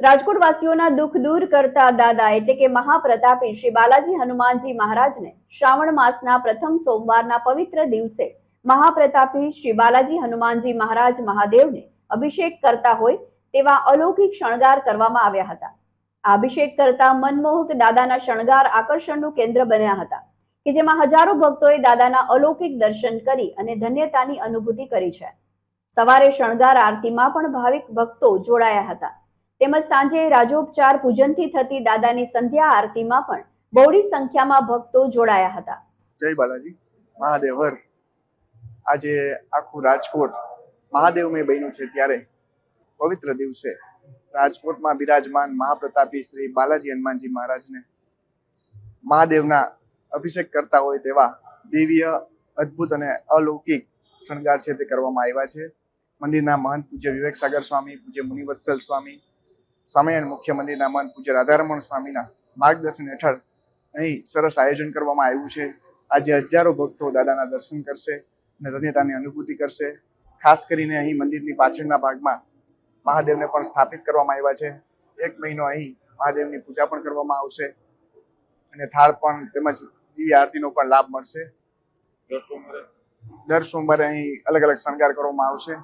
રાજકોટ વાસીઓના દુઃખ દૂર કરતા દાદા એટલે કે મહાપ્રતાપી શ્રી બાલાજી હનુમાનજી મહારાજને શ્રાવણ માસના પ્રથમ સોમવારના પવિત્ર દિવસે મહાપ્રતાપી શ્રી બાલાજી હનુમાનજી મહારાજ મહાદેવને અભિષેક કરતા હોય તેવા અલૌકિક શણગાર કરવામાં આવ્યા હતા. આ અભિષેક કરતા મનમોહક દાદાના શણગાર આકર્ષણનું કેન્દ્ર બન્યા હતા કે જેમાં હજારો ભક્તોએ દાદાના અલૌકિક દર્શન કરી અને ધન્યતાની અનુભૂતિ કરી છે. સવારે શણગાર આરતીમાં પણ ભાવિક ભક્તો જોડાયા હતા. તેમજ સાંજે રાજોપચાર પૂજનથી થતી દાદાની સંધ્યા આરતીમાં પણ બહોળી સંખ્યામાં ભક્તો જોડાયા હતા. જય બાલાજી. મહાદેવ, હર. આજે આખું રાજકોટ મહાદેવમય બન્યું છે ત્યારે. પવિત્ર દિવસે રાજકોટમાં બિરાજમાન મહાપ્રતાપી શ્રી બાલાજી હનુમાનજી મહારાજને મહાદેવના અભિષેક કરતા હોય તેવા દિવ્ય અદ્ભુત અને અલૌકિક શણગાર છે તે કરવામાં આવ્યા છે. મંદિરના મહંત પૂજ્ય વિવેક સાગર સ્વામી, પૂજ્ય મુનિવત્સલ સ્વામી સ્વામિનારાયણ મુખ્ય મંદિરના મન પૂજ્ય રાધારમણ સ્વામીના માર્ગદર્શન હેઠળ અહીં સરસ આયોજન કરવામાં આવ્યું છે. આજે હજારો ભક્તો દાદાના દર્શન કરશે અને ધન્યતાની અનુભૂતિ કરશે. ખાસ કરીને અહીં મંદિરની પાછળના ભાગમાં મહાદેવને પણ સ્થાપિત કરવામાં આવ્યા છે. એક મહિનો અહીં મહાદેવની પૂજા પણ કરવામાં આવશે અને થાળ પણ તેમજ દિવ્ય આરતીનો પણ લાભ મળશે. દર સોમવારે. અહીં અલગ અલગ શણગાર કરવામાં આવશે.